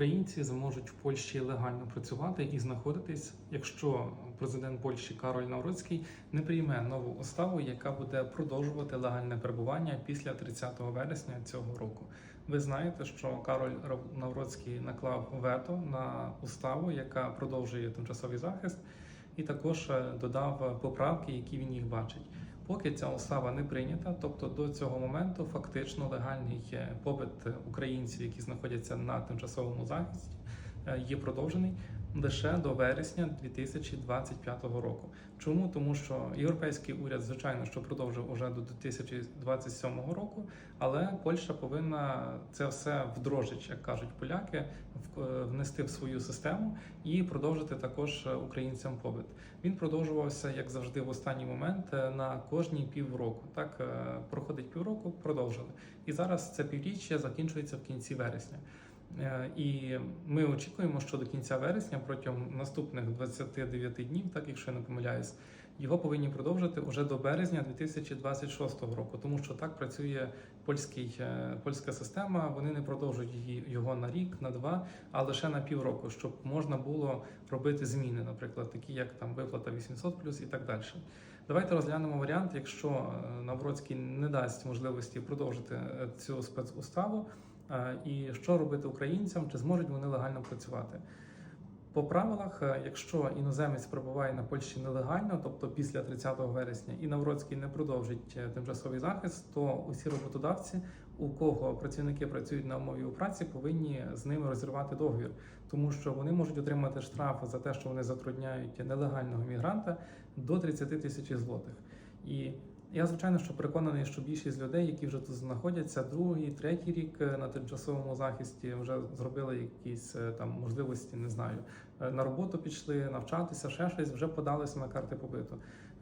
українці зможуть в Польщі легально працювати і знаходитись, якщо президент Польщі Кароль Навроцький не прийме нову уставу, яка буде продовжувати легальне перебування після 30 вересня цього року. Ви знаєте, що Кароль Навроцький наклав вето на уставу, яка продовжує тимчасовий захист, і також е, додав поправки, які він їх бачить. Поки ця устава не прийнята, тобто до цього моменту фактично легальний попит українців, які знаходяться на тимчасовому захисті, е, є продовжений лише до вересня 2025 року. Чому? Тому що європейський уряд, звичайно, що продовжив уже до 2027 року, але Польща повинна це все вдрожить, як кажуть поляки, е, внести в свою систему і продовжити також е, українцям побит. Він продовжувався, як завжди, в останній момент е, на кожні півроку. Так проходить півроку, продовжили. І зараз це півріччя закінчується в кінці вересня. Е, І ми очікуємо, що до кінця вересня, протягом наступних 29 днів, так якщо я не помиляюсь, його повинні продовжити уже до березня 2026 року, тому що так працює польський, е, польська система. Вони не продовжують її його на рік, на два, а лише на півроку, щоб можна було робити зміни, наприклад, такі як там виплата 800 і так далі. Давайте розглянемо варіант, якщо е, Навроцький не дасть можливості продовжити цю спецуставу. І що робити українцям, чи зможуть вони легально працювати? По правилах, е, якщо іноземець перебуває на Польщі нелегально, тобто після 30 вересня, і Навроцький не продовжить е, тимчасовий захист, то усі роботодавці, у кого працівники працюють на умові у праці, повинні з ними розірвати договір, тому що вони можуть отримати штраф за те, що вони затрудняють нелегального мігранта до 30 тисяч злотих. І я звичайно що переконаний, що більшість людей, які вже тут знаходяться, другий, третій рік е, на тимчасовому захисті, вже зробили якісь е, там можливості, не знаю, е, на роботу пішли, навчатися, ще щось, вже подалися на карти побиту.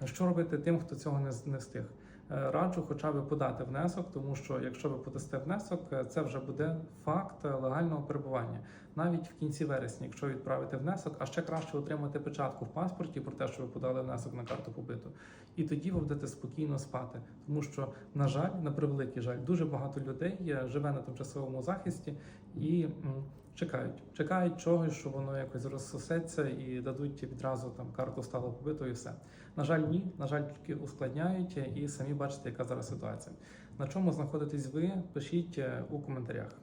Що робити тим, хто цього не, не встиг? Раджу хоча б подати внесок, тому що якщо ви подасте внесок, це вже буде факт легального перебування. Навіть в кінці вересня, якщо ви відправите внесок, а ще краще отримати печатку в паспорті про те, що ви подали внесок на карту побиту. І тоді ви будете спокійно спати. Тому що, на жаль, на превеликий жаль, дуже багато людей живе на тимчасовому захисті і м, чекають. Чекають чогось, що воно якось розсосеться і дадуть відразу там карту стало побито і все. На жаль, ні. На жаль, тільки ускладняють і самі бачите, яка зараз ситуація. На чому знаходитесь ви? Пишіть е, у коментарях.